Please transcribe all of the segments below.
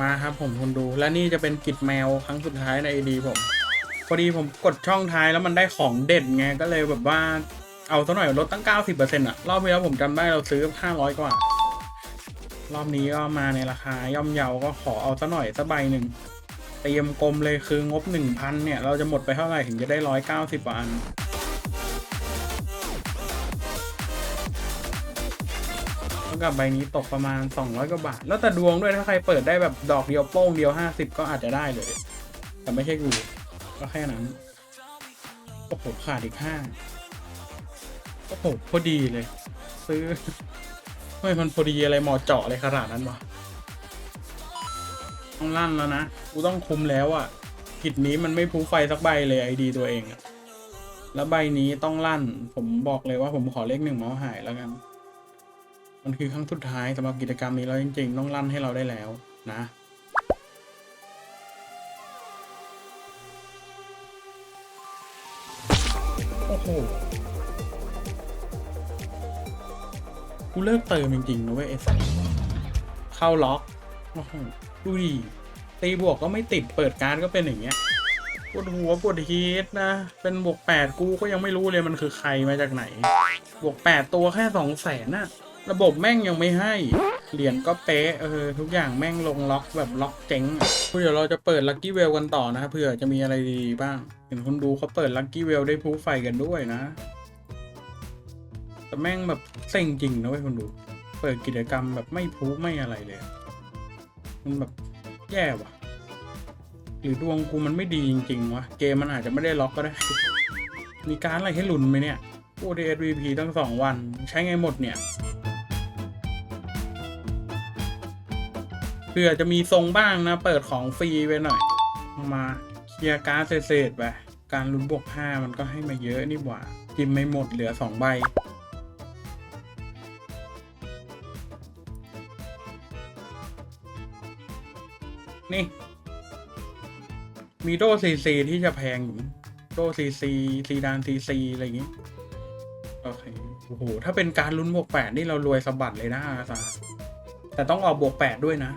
มาครับผมคนดู และนี่จะเป็นกิจแมวครั้งสุดท้ายในไอดีผมพอดีผมกดช่องท้ายแล้วมันได้ของเด่นไงก็เลยแบบว่าเอาซะหน่อยลดตั้ง 90%อะรอบที่แล้วผมจำได้เราซื้อ 500 กว่า รอบนี้ก็มาในราคาย่อมเยาก็ขอเอาซะหน่อยสักใบหนึ่งเตรียมกลมเลยคืองบ 1,000 เนี่ย เราจะหมดไปเท่าไหร่ถึงจะได้ 190กว่าอัน กับใบนี้ตกประมาณ 200 กว่าบาท แล้วแต่ดวงด้วยถ้าใครเปิดได้แบบดอกเดียวโป้งเดียว 50 ก็อาจจะได้เลย แต่ไม่ใช่กู ก็แค่นั้น โอ้โหขาดอีกห้าโอ้โหพอดีเลย ซื้อไม่มันพอดีอะไรหมอเจาะอะไรขนาดนั้นวะต้องลั่นแล้วนะ กูต้องคุมแล้วอะ่ะกิจนี้มันไม่พูไฟสักใบเลยไอดีตัวเองอะแล้วใบนี้ต้องลั่น ผมบอกเลยว่าผมขอเลขหนึ่งเมาส์หายแล้วกัน มันคือครั้งสุดท้ายสำหรับกิจกรรมนี้แล้วจริงๆ ต้องลั่นให้เราได้แล้วนะ โอ้โห กูเลิกเติมจริงๆนะเว้ยไอ้สัสเข้าล็อก โอ้โห ดูดิ ตีบวกก็ไม่ติด เปิดการก็เป็นอย่างเงี้ยปวดหัวปวดฮีทนะ เป็นบวกแปดกูก็ยังไม่รู้เลยมันคือใครมาจากไหน บวกแปดตัวแค่สองแสนน่ะ ระบบแม่งยังไม่ให้ เหรียญก็เป๊ะ เออ ทุกอย่างแม่งลงล็อกแบบล็อกเจ๊งอะเดี๋ยวเราจะเปิดลั c กี้เวลกันต่อนะเผื่อจะมีอะไรดีๆบ้าง เห็นคนดูเขาเปิดลั c กี้เวลได้พูไฟกันด้วยนะ แต่แม่งแบบเซ็งจริงนะเว้ยคนดู เปิดกิจกรรมแบบไม่พูไม่อะไรเลย มันแบบแย่ว่ะ หรือดวงกูมันไม่ดีจริงๆวะ เกมมันอาจจะไม่ได้ล็อกก็ได้ มีการอะไรให้หลุนไหมเนี่ยโอ้ DSVP ตั้งสองวัน ใช้ไงหมดเนี่ย เผื่อจะมีทรงบ้างนะ เปิดของฟรีไปหน่อย มาเคลียร์การ์ดเศษๆไปการลุ้นบวกห้ามันก็ให้มาเยอะนี่หว่ากินไม่หมดเหลือสองใบนี่ มีโดซีซีที่จะแพงอยู่โดซีซีซีดานซีซีอะไรอย่างงี้ โอเค โอ้โห ถ้าเป็นการลุ้นบวกแปดนี่เรารวยสะบัดเลยนะอาซาแต่ต้องออกบวกแปดด้วยนะ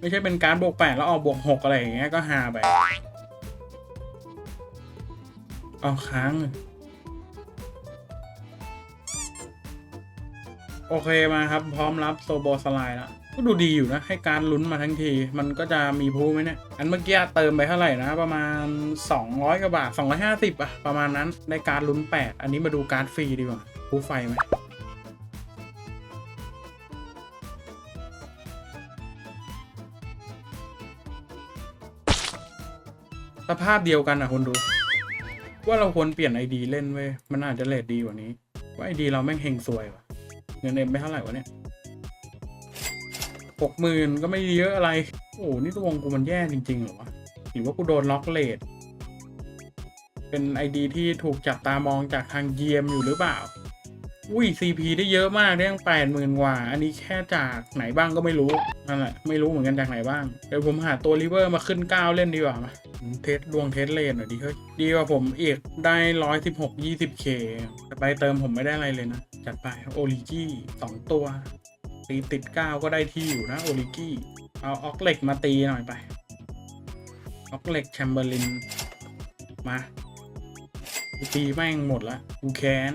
ไม่ใช่เป็นการบวกแปดแล้วออกบวกหกอะไรอย่างเงี้ยก็หาไปเอาค้าง โอเคมาครับ พร้อมรับโซโบสไลด์แล้วก็ดูดีอยู่นะ ให้การลุ้นมาทั้งที มันก็จะมีพูไหมเนี่ย อันเมื่อกี้เติมไปเท่าไหร่นะ ประมาณ 200กว่าบาท 250อะประมาณนั้น ในการลุ้น 8 อันนี้มาดูการฟรีดีกว่าพูไฟไหม สภาพเดียวกันอะคนดู ว่าเราควรเปลี่ยนไอดีเล่นเว้ยมันอาจจะเลทดีกว่านี้ ว่าไอดีเราแม่งเฮงซวยว่ะเงินเอ็มไม่เท่าไหร่วะเนี่ยหกหมื่นก็ไม่เยอะอะไร โอ้โหนี่ตัววงกูมันแย่จริงๆเหรอวะหรือว่ากูโดนล็อกเลทเป็นไอดีที่ถูกจับตามองจากทางเยมอยู่หรือเปล่า อุ้ย CP ได้เยอะมากได้ตั้งแปดหมื่นกว่า อันนี้แค่จากไหนบ้างก็ไม่รู้ นั่นแหละไม่รู้เหมือนกันจากไหนบ้าง เดี๋ยวผมหาตัวริเวอร์มาขึ้นก้าเล่นดีกว่ามาเทสดวงเทสเลนหน่อยดีเฮ้ยดีกว่าผมอีกได้ร้อยสิบหกยี่สิบเคแต่ไปเติมผมไม่ได้อะไรเลยนะ จัดไปโอลิกี้สองตัว ตีติดเก้าก็ได้ที่อยู่นะโอลิกี้เอาออกเหล็กมาตีหน่อยไปออกเหล็กแชมเบอร์ลินมาตีแม่งหมดละกูแค้น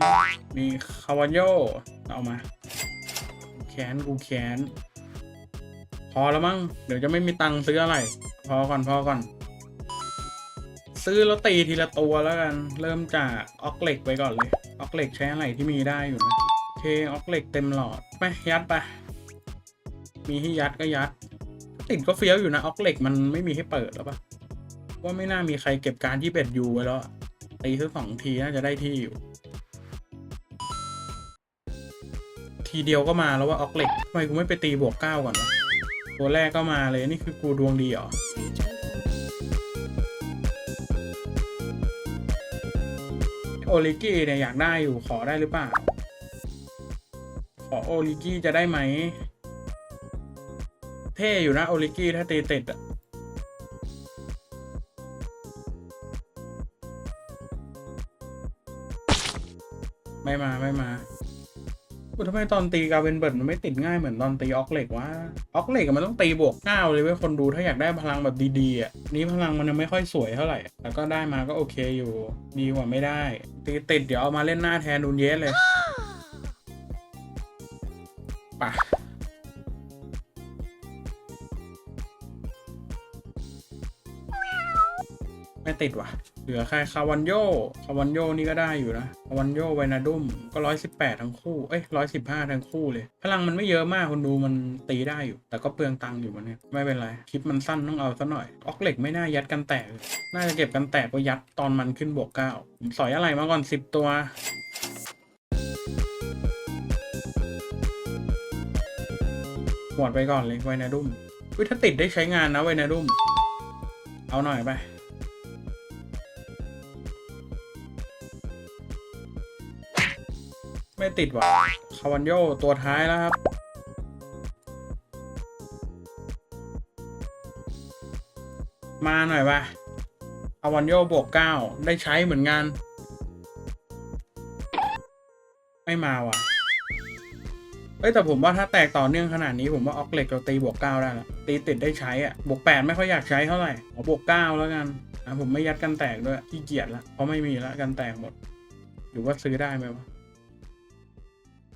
มีคาวานโยเอามา กูแค้นกูแค้น พอแล้วมั้งเดี๋ยวจะไม่มีตังค์ซื้ออะไร พอก่อนพอก่อน ซื้อแล้วตีทีละตัวแล้วกัน เริ่มจากออกเหล็กไปก่อนเลยออกเหล็กใช้อะไรที่มีได้อยู่นะโอเคออกเหล็กเต็มหลอดไปยัดไปมีให้ยัดก็ยัด ติดก็เฟี้ยวอยู่นะออกเหล็กมันไม่มีให้เปิดแล้วปะว่าไม่น่ามีใครเก็บการยี่เป็ดยูไว้แล้วตีสักสองทีน่าจะได้ที่อยู่ ทีเดียวก็มาแล้วว่าออกเหล็กทำไมกูไม่ไปตีบวกเก้าก่อนวะ ตัวแรกก็มาเลยนี่คือกูดวงดีเหรอโอลิกี้เนี่ยอยากได้อยู่ขอได้หรือเปล่า ขอโอลิกี้จะได้ไหม เท่อยู่นะโอลิกี้ถ้าตีติดอะไม่มาไม่มา กูทำไมตอนตีกาเวนเบิร์ดมันไม่ติดง่ายเหมือนตอนตีออกเหล็กวะออกเหล็กมันต้องตีบวกเก้าเลยเว้ยคนดูถ้าอยากได้พลังแบบดีๆอะนี้พลังมันยังไม่ค่อยสวยเท่าไหร่แต่ก็ได้มาก็โอเคอยู่ ดีกว่าไม่ได้ ตีติดเดี๋ยวเอามาเล่นหน้าแทนดูนเยสเลยป่ะ ไม่ติดว่ะ เหลือใครคาวันโยคาวันโยนี่ก็ได้อยู่นะคาวันโยไวนาดุมก็ร้อยสิบแปดทั้งคู่ เอ้ยร้อยสิบห้าทั้งคู่เลย พลังมันไม่เยอะมากคนดูมันตีได้อยู่ แต่ก็เปลืองตังค์อยู่มันเนี่ยไม่เป็นไร คลิปมันสั้นต้องเอาซะหน่อย ออกเหล็กไม่น่ายัดกันแตก น่าจะเก็บกันแตกก็ยัดตอนมันขึ้นบวกเก้าสอยอะไรมาก่อนสิบตัวหมดไปก่อนเลยไวนาดุมอุ้ยถ้าติดได้ใช้งานนะไวนาดุมเอาหน่อยไป ไม่ติดว่ะคาวันโยตัวท้ายแล้วครับ มาหน่อยป่ะคาวันโยบวกเก้าได้ใช้เหมือนกัน ไม่มาว่ะเอ้ยแต่ผมว่าถ้าแตกต่อเนื่องขนาดนี้ผมว่าออกเหล็กเราตีบวกเก้าได้ละตีติดได้ใช้อะบวกแปดไม่ค่อยอยากใช้เท่าไหร่ขอบวกเก้าแล้วกันอะผมไม่ยัดกันแตกด้วยขี้เกียจละเพราะไม่มีละกันแตกหมด หรือว่าซื้อได้ไหมวะ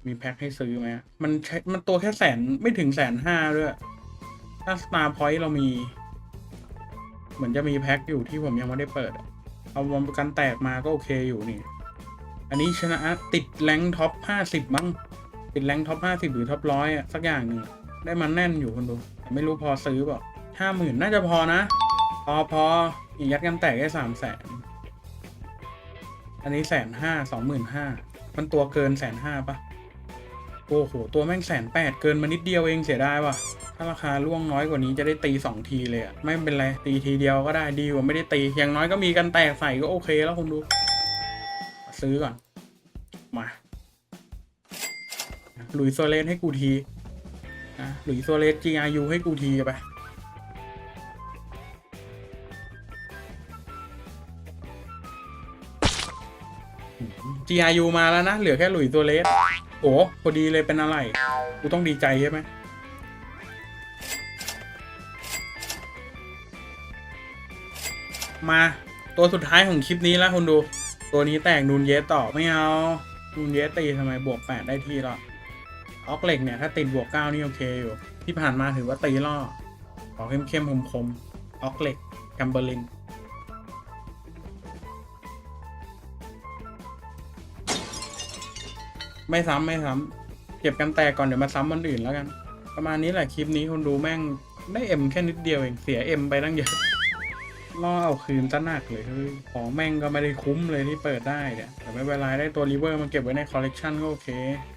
มีแพ็คให้ซื้อไหมมันใช้มันตัวแค่แสนไม่ถึงแสนห้าด้วย ถ้า Star Point เรามี เหมือนจะมีแพ็คอยู่ที่ผมยังไม่ได้เปิด เอาวันประกันแตกมาก็โอเคอยู่นี่ อันนี้ชนะติดแรงท็อปห้าสิบมั้ง ติดแรงท็อปห้าสิบหรือท็อปร้อยอะสักอย่างหนึ่งได้มันแน่นอยู่คนดูแต่ไม่รู้พอซื้อเปล่าห้าหมื่นน่าจะพอนะ พอพออีกยัดกันแตกได้สามแสนอันนี้แสนห้าสองหมื่นห้ามันตัวเกินแสนห้าปะ โอ้โห ตัวแม่งแสนแปดเกินมานิดเดียวเองเสียดายว่ะ ถ้าราคาล่วงน้อยกว่านี้จะได้ตีสองทีเลยอะไม่เป็นไร ตีทีเดียวก็ได้ดีกว่าไม่ได้ตี อย่างน้อยก็มีกันแตกใส่ก็โอเคแล้วคุณดู ซื้อก่อน มาหลุยโซเลสให้กูทีนะหลุยโซเลส GRU ให้กูทีไป GRU มาแล้วนะ เหลือแค่หลุยโซเลส โอ้พอดีเลยเป็นอะไร กูต้องดีใจใช่ไหมมาตัวสุดท้ายของคลิปนี้แล้วคุณดู ตัวนี้แตกนูนเยสต่อไม่เอา นูนเยสตีทำไมบวกแปดได้ที่ล้วออกเหล็กเนี่ย ถ้าติดบวกเก้านี่โอเคอยู่ ที่ผ่านมาถือว่าตีล่อ ขอเข้มเข้มคมคมๆออกเหล็กกัมเบอร์ลิน ไม่ซ้ำไม่ซ้ำเก็บกันแตกก่อนเดี๋ยวมาซ้ำวันอื่นแล้วกัน ประมาณนี้แหละคลิปนี้คนดูแม่งได้เอ็มแค่นิดเดียวเองเสียเอ็มไปตั้งเยอะล่อเอาคืนซะหนักเลยเฮ้ยของแม่งก็ไม่ได้คุ้มเลยที่เปิดได้เนี่ยแต่ไม่เป็นไรได้ตัวรีเวอร์มาเก็บไว้ในคอลเลกชันก็โอเค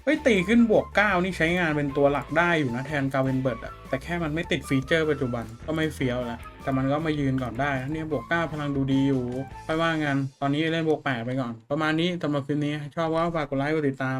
เฮ้ยตีขึ้นบวก 9 นี่ใช้งานเป็นตัวหลักได้อยู่นะแทนกาเวนเบิร์ดอะแต่แค่มันไม่ติดฟีเจอร์ปัจจุบันก็ไม่เฟี้ยวละแต่มันก็มายืนก่อนได้เนี่ยบวก 9 พลังดูดีอยู่ค่ว่ากันตอนนี้เล่นบวก 8 ไปก่อน ประมาณนี้สำหรับคลิปนี้ชอบว่าฝากกดไลค์กดติดตาม